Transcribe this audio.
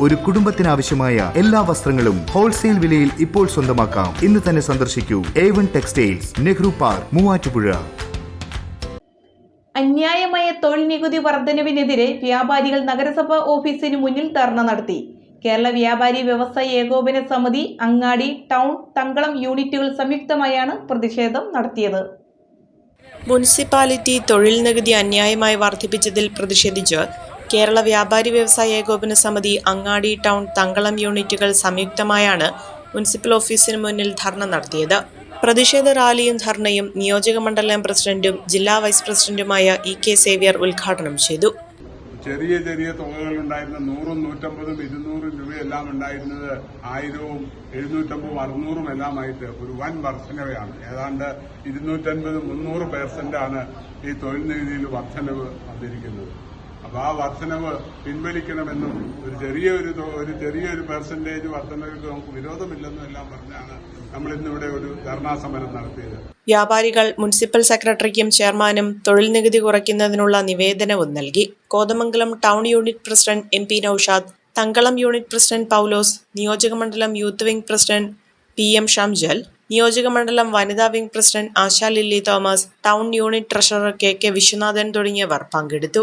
ഒരു കുടുംബത്തിനാവശ്യമായ എല്ലാ വസ്ത്രങ്ങളും ഹോൾസെയിൽ വിലയിൽ ഇപ്പോൾ സ്വന്തമാക്കാം. ഇന്ന് തന്നെ സന്ദർശിക്കൂ. A one textiles Nehru park Muvattupuzha. അന്യായമായ തൊഴിൽ നികുതി വർധനവിനെതിരെ വ്യാപാരികൾ നഗരസഭാ ഓഫീസിന് മുന്നിൽ ധർണ നടത്തി. കേരള വ്യാപാരി വ്യവസായ ഏകോപന സമിതി അങ്ങാടി ടൗൺ തങ്കളം യൂണിറ്റുകൾ സംയുക്തമായാണ് പ്രതിഷേധം നടത്തിയത്. മുനിസിപ്പാലിറ്റി തൊഴിൽ നികുതി അന്യായമായി വർദ്ധിപ്പിച്ചതിൽ പ്രതിഷേധിച്ച് കേരള വ്യാപാരി വ്യവസായ ഏകോപന സമിതി അങ്ങാടി ടൗൺ തങ്കളം യൂണിറ്റുകൾ സംയുക്തമായാണ് മുനിസിപ്പൽ ഓഫീസിന് മുന്നിൽ ധർണ നടത്തിയത്. പ്രതിഷേധ റാലിയും ധർണയും നിയോജക മണ്ഡലം പ്രസിഡന്റും ജില്ലാ വൈസ് പ്രസിഡന്റുമായ ഇ കെ സേവ്യർ ഉദ്ഘാടനം ചെയ്തു. ചെറിയ ചെറിയ തുകകൾ ഉണ്ടായിരുന്ന നൂറും നൂറ്റമ്പതും ഇരുന്നൂറും രൂപയെല്ലാം ഉണ്ടായിരുന്നത് ആയിരവും എഴുന്നൂറ്റമ്പതും അറുന്നൂറും എല്ലാമായിട്ട് ഒരു വൻ വർധനവയാണ്. ഏതാണ്ട് ഇരുന്നൂറ്റൻപത് മുന്നൂറ് പേഴ്സന്റ് ആണ് ഈ തൊഴിൽ നികുതിയിൽ വർധനവ് വന്നിരിക്കുന്നത്. അപ്പൊ ആ വർധനവ് പിൻവലിക്കണമെന്നും ഒരു ചെറിയ ഒരു ഒരു ചെറിയൊരു പെർസെന്റേജ് വർധനകൾക്ക് നമുക്ക് വിരോധമില്ലെന്നും എല്ലാം പറഞ്ഞാണ് നമ്മൾ ഇന്നിവിടെ ഒരു ധർണാ സമരം നടത്തിയത്. വ്യാപാരികൾ മുനിസിപ്പൽ സെക്രട്ടറിക്കും ചെയർമാനും തൊഴിൽ നികുതി കുറയ്ക്കുന്നതിനുള്ള നിവേദനവും നൽകി. Kothamangalam town unit president M P Noushad Thankalam unit president Paulose നിയോജകമണ്ഡലം youth wing president P M Shamjal നിയോജകമണ്ഡലം വനിതാ wing president Asha Lilly Thomas town unit treasurer K K Viswanathan തുടങ്ങിയവർ പങ്കെടുത്തു.